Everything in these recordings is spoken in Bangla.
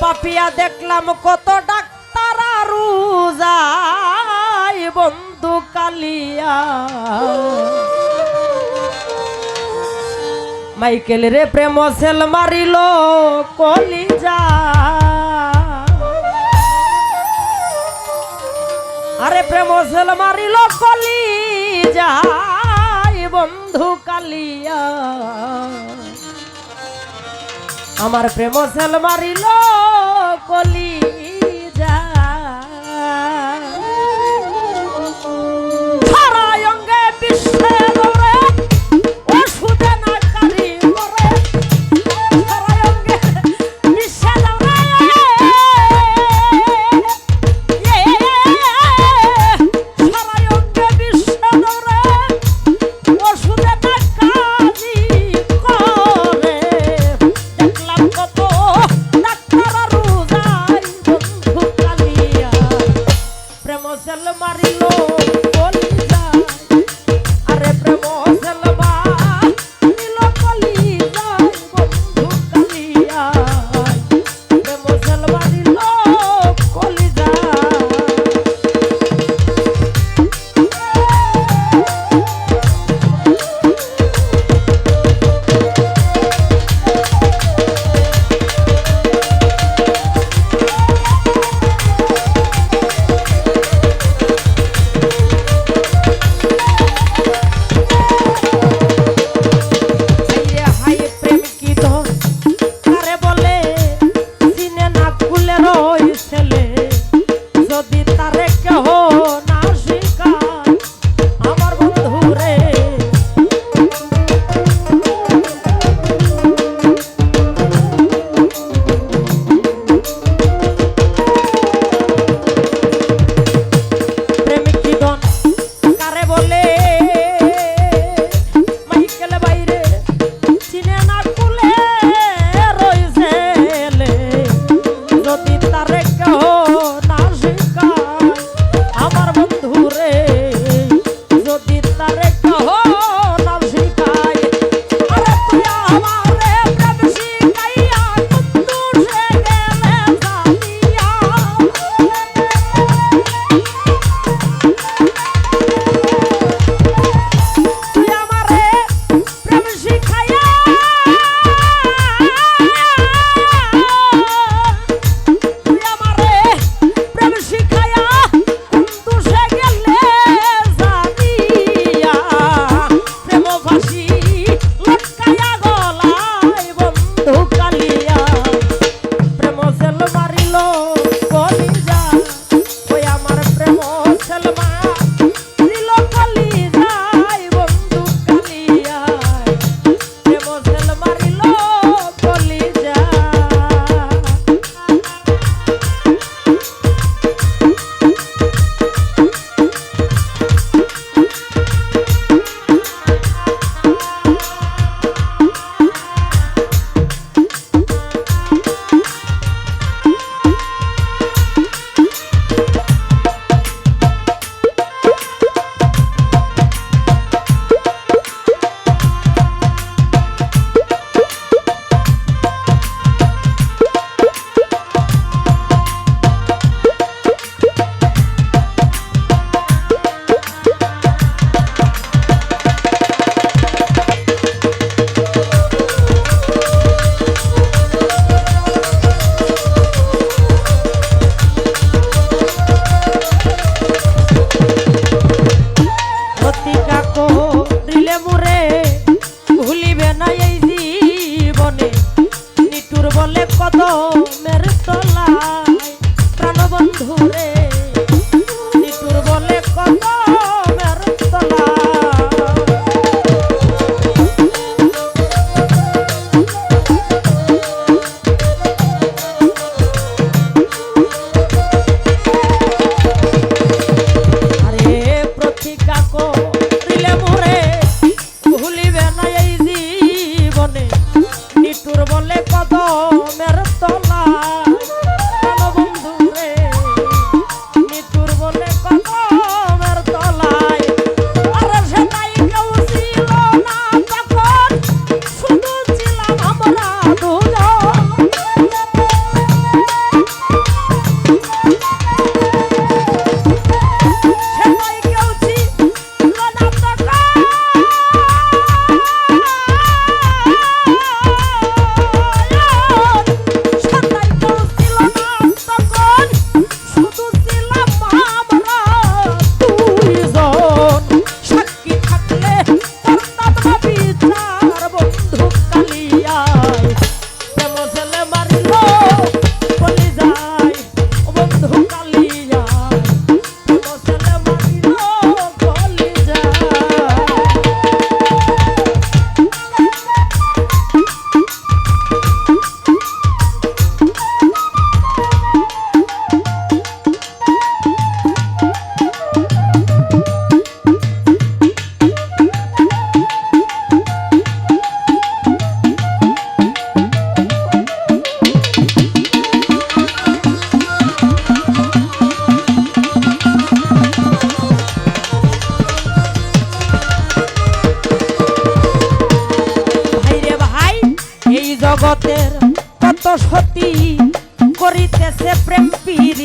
পাপিয়া দেখলাম কত ডাক্তার রুজাই বন্ধু কালিয়া। মাইকেল রে প্রেম সেল মারিল কলিজা। আরে প্রেম সেল মারিল কলিজা বন্ধু কালিয়া। আমার প্রেম সেল মারিল Brócolis. la.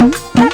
Bye.